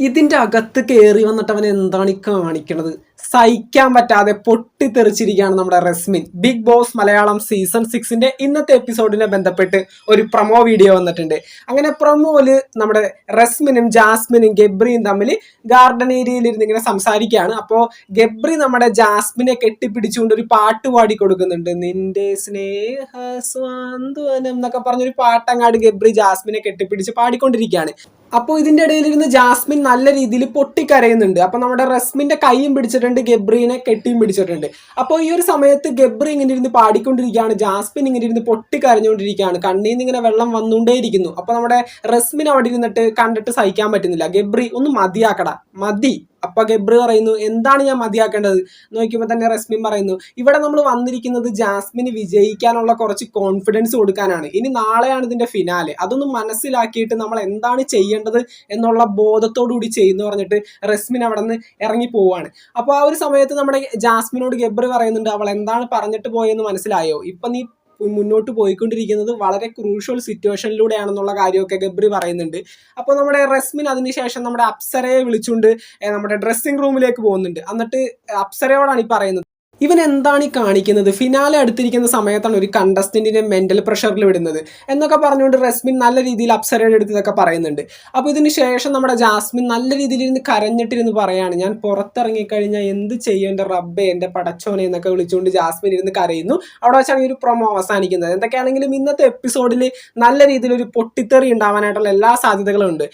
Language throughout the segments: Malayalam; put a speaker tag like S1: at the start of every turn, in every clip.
S1: ഇതിന്റെ അകത്ത് കയറി വന്നിട്ട് അവൻ എന്താണ് ഈ കാണിക്കണത്? സഹിക്കാൻ പറ്റാതെ പൊട്ടിത്തെറിച്ചിരിക്കുകയാണ് നമ്മുടെ Rasmin. Big Boss Malayalam season സിക്സിന്റെ ഇന്നത്തെ എപ്പിസോഡിനെ ബന്ധപ്പെട്ട് ഒരു പ്രൊമോ വീഡിയോ വന്നിട്ടുണ്ട്. അങ്ങനെ പ്രൊമോയിൽ നമ്മുടെ റസ്മിനും ജാസ്മിനും ഗബ്രിയും തമ്മിൽ ഗാർഡൻ ഏരിയയിൽ ഇരുന്ന് ഇങ്ങനെ സംസാരിക്കുകയാണ്. അപ്പോൾ ഗബ്രി നമ്മുടെ ജാസ്മിനെ കെട്ടിപ്പിടിച്ചുകൊണ്ട് ഒരു പാട്ട് പാടി കൊടുക്കുന്നുണ്ട്. നിന്റെ സ്നേഹ സ്വാന്ത്വനം എന്നൊക്കെ പറഞ്ഞൊരു പാട്ടങ്ങാട് ഗബ്രി ജാസ്മിനെ കെട്ടിപ്പിടിച്ച് പാടിക്കൊണ്ടിരിക്കുകയാണ്. അപ്പോൾ ഇതിന്റെ ഇടയിലിരുന്ന് ജാസ്മിൻ നല്ല രീതിയിൽ പൊട്ടിക്കരയുന്നുണ്ട്. അപ്പോൾ നമ്മുടെ റസ്മിന്റെ കൈയും പിടിച്ചിട്ടുണ്ട് ഗബ്രീനെ കെട്ടിയും പിടിച്ചിട്ടുണ്ട് അപ്പോൾ ഈ ഒരു സമയത്ത് ഗബ്രി ഇങ്ങനെ ഇരുന്ന് പാടിക്കൊണ്ടിരിക്കുകയാണ് ജാസ്മിൻ ഇങ്ങനെ ഇരുന്ന് പൊട്ടിക്കരഞ്ഞുകൊണ്ടിരിക്കുകയാണ് കണ്ണിൽ നിന്ന് ഇങ്ങനെ വെള്ളം വന്നുകൊണ്ടേയിരിക്കുന്നു. അപ്പോൾ നമ്മുടെ റസ്മിൻ അവിടെ ഇരുന്നിട്ട് കണ്ടിട്ട് സഹിക്കാൻ പറ്റുന്നില്ല. ഗബ്രി ഒന്ന് മതിയാക്കട മതി. അപ്പൊ ഗബ്രി പറയുന്നു എന്താണ് ഞാൻ മതിയാക്കേണ്ടത്? നോക്കിയപ്പോൾ തന്നെ റസ്മിൻ പറയുന്നു ഇവിടെ നമ്മൾ വന്നിരിക്കുന്നത് ജാസ്മിന് വിജയിക്കാനുള്ള കുറച്ച് കോൺഫിഡൻസ് കൊടുക്കാനാണ്. ഇനി നാളെയാണ് ഇതിന്റെ ഫിനാലെ അതൊന്നും മനസ്സിലാക്കിയിട്ട് നമ്മൾ എന്താണ് ചെയ്യേണ്ടത് എന്നുള്ള ബോധത്തോടു കൂടി ചെയ്യുന്നു പറഞ്ഞിട്ട് റസ്മിൻ അവിടെ നിന്ന് ഇറങ്ങി പോവാണ്. അപ്പോൾ ആ ഒരു സമയത്ത് നമ്മുടെ ജാസ്മിനോട് ഗബ്രി പറയുന്നുണ്ട് അവൾ എന്താണ് പറഞ്ഞിട്ട് പോയെന്ന് മനസ്സിലായോ? ഇപ്പൊ നീ മുന്നോട്ട് പോയിക്കൊണ്ടിരിക്കുന്നത് വളരെ ക്രൂഷ്യൽ സിറ്റുവേഷനിലൂടെയാണെന്നുള്ള കാര്യമൊക്കെ ഗബ്രി പറയുന്നുണ്ട്. അപ്പോൾ നമ്മുടെ റസ്മിൻ അതിനുശേഷം നമ്മുടെ അപ്സരയെ വിളിച്ചുകൊണ്ട് നമ്മുടെ ഡ്രസ്സിംഗ് റൂമിലേക്ക് പോകുന്നുണ്ട്. എന്നിട്ട് അപ്സരയോടാണ് ഈ പറയുന്നത്. ഇവൻ എന്താണ് ഈ കാണിക്കുന്നത്? ഫിനാലെ അടുത്തിരിക്കുന്ന സമയത്താണ് ഒരു കണ്ടസ്റ്റന്റിനെ മെന്റൽ പ്രഷറിൽ വിടുന്നത്. എന്നൊക്കെ പറഞ്ഞുകൊണ്ട് റസ്മിൻ നല്ല രീതിയിൽ അപ്സരയുടെ അടുത്ത് ഇതൊക്കെ പറയുന്നുണ്ട്. അപ്പോൾ ഇതിന് ശേഷം നമ്മുടെ ജാസ്മിൻ നല്ല രീതിയിൽ ഇരുന്ന് കരഞ്ഞിട്ടിരുന്ന് പറയാണ് ഞാൻ പുറത്തിറങ്ങിക്കഴിഞ്ഞാൽ എന്ത് ചെയ്യേണ്ട റബ്ബെ എന്റെ പടച്ചോനെ എന്നൊക്കെ വിളിച്ചുകൊണ്ട് ജാസ്മിൻ ഇരുന്ന് കരയുന്നു. അവിടെ വെച്ചാണ് ഈ ഒരു പ്രൊമോ അവസാനിക്കുന്നത്. എന്തൊക്കെയാണെങ്കിലും ഇന്നത്തെ എപ്പിസോഡിൽ നല്ല രീതിയിൽ ഒരു പൊട്ടിത്തെറി ഉണ്ടാവാനായിട്ടുള്ള എല്ലാ സാധ്യതകളും ഉണ്ട്.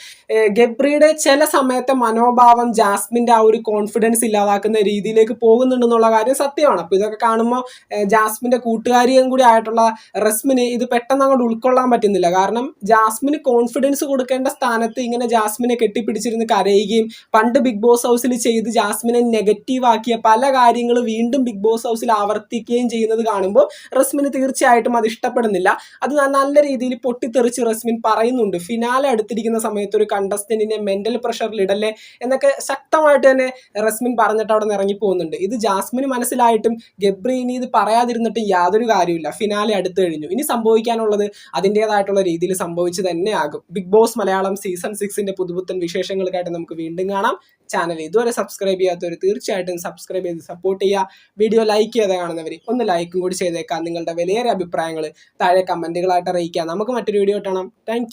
S1: ഗബ്രിയുടെ ചില സമയത്തെ മനോഭാവം ജാസ്മിന്റെ ആ ഒരു കോൺഫിഡൻസ് ഇല്ലാതാക്കുന്ന രീതിയിലേക്ക് പോകുന്നുണ്ടെന്നുള്ള കാര്യം സത്യമാണ്. അപ്പോൾ ഇതൊക്കെ കാണുമ്പോൾ ജാസ്മിന്റെ കൂട്ടുകാരിയും കൂടി ആയിട്ടുള്ള റസ്മിന് ഇത് പെട്ടെന്ന് അങ്ങോട്ട് ഉൾക്കൊള്ളാൻ പറ്റുന്നില്ല. കാരണം ജാസ്മിന് കോൺഫിഡൻസ് കൊടുക്കേണ്ട സ്ഥാനത്ത് ഇങ്ങനെ ജാസ്മിനെ കെട്ടിപ്പിടിച്ചിരുന്ന് കരയുകയും പണ്ട് ബിഗ് ബോസ് ഹൗസിൽ ചെയ്ത് ജാസ്മിനെ നെഗറ്റീവ് ആക്കിയ പല കാര്യങ്ങൾ വീണ്ടും ബിഗ് ബോസ് ഹൗസിൽ ആവർത്തിക്കുകയും ചെയ്യുന്നത് കാണുമ്പോൾ റസ്മിന് തീർച്ചയായിട്ടും അത് ഇഷ്ടപ്പെടുന്നില്ല. അത് നല്ല രീതിയിൽ പൊട്ടിത്തെറിച്ച് റസ്മിൻ പറയുന്നുണ്ട്. ഫിനാലെ അടുത്തിരിക്കുന്ന സമയത്ത് ഒരു കണ്ടസ്റ്റന്റിനെ മെന്റൽ പ്രഷറിൽ ഇടല്ലേ? എന്നൊക്കെ ശക്തമായിട്ട് തന്നെ റസ്മിൻ പറഞ്ഞിട്ട് അവിടെ നിന്ന് ഇറങ്ങി പോകുന്നുണ്ട് ഇത് ജാസ്മിന് മനസ്സിലായിട്ടും ഗബ്രി ഇനി ഇത് പറയാതിരുന്നിട്ട് യാതൊരു കാര്യമില്ല ഫിനാലെ അടുത്തു കഴിഞ്ഞു. ഇനി സംഭവിക്കാനുള്ളത് അതിന്റെതായിട്ടുള്ള രീതിയിൽ സംഭവിച്ചു തന്നെ ആകും. ബിഗ് ബോസ് മലയാളം സീസൺ സിക്സിന്റെ പുതുപുത്തൻ വിശേഷങ്ങൾക്കായിട്ട് നമുക്ക് വീണ്ടും കാണാം. ചാനൽ ഇതുവരെ സബ്സ്ക്രൈബ് ചെയ്യാത്തവർ തീർച്ചയായിട്ടും സബ്സ്ക്രൈബ് ചെയ്ത് സപ്പോർട്ട് ചെയ്യുക. വീഡിയോ ലൈക്ക് ചെയ്ത് കാണുന്നവർ ഒന്ന് ലൈക്കും കൂടി ചെയ്തേക്കാം. നിങ്ങളുടെ വിലയേറെ അഭിപ്രായങ്ങൾ താഴെ കമന്റുകളായിട്ട് അറിയിക്കുക. നമുക്ക് മറ്റൊരു വീഡിയോ കാണാം. താങ്ക്